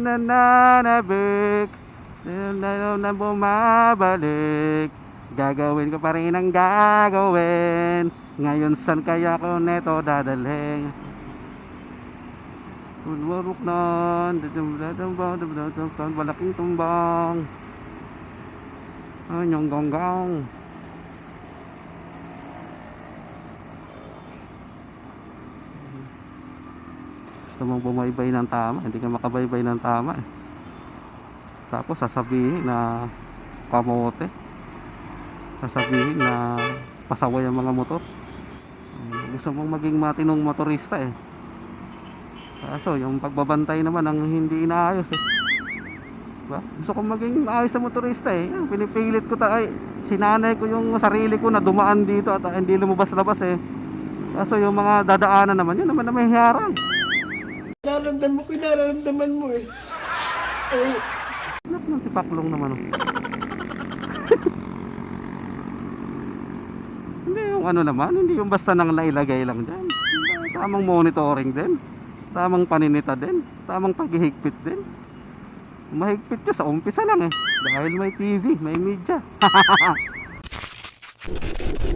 nananabik na bumabalik Gagawin ko pa rin ang gagawin Ngayon san kaya ko neto dadalhin Ulurok nun Malaking tumbang Anyong gonggong Gusto mong bumaybay ng tama. Hindi ka makabaybay ng tama eh. Tapos sasabihin na kamote. Sasabihin na pasaway ang mga motor. Hmm, Gusto mong maging matinong motorista eh. Kaso yung pagbabantay naman ang hindi inaayos eh. Diba? Gusto kong maging maayos na motorista eh. Yan, Pinipilit ko ta ay Sinanay ko yung sarili ko na dumaan dito at ah, hindi lumabas-labas eh. Kaso yung mga dadaanan naman yun naman na may hiyaran Nararamdaman ko, yung nararamdaman mo eh. Eh, Anak ng tipaklong naman oh. Hindi yung ano naman, hindi yung basta nang nailagay lang dyan. Tamang monitoring din. Tamang paninita din. Tamang paghihigpit din. Mahigpit ko sa umpisa lang eh. Dahil may TV, may media.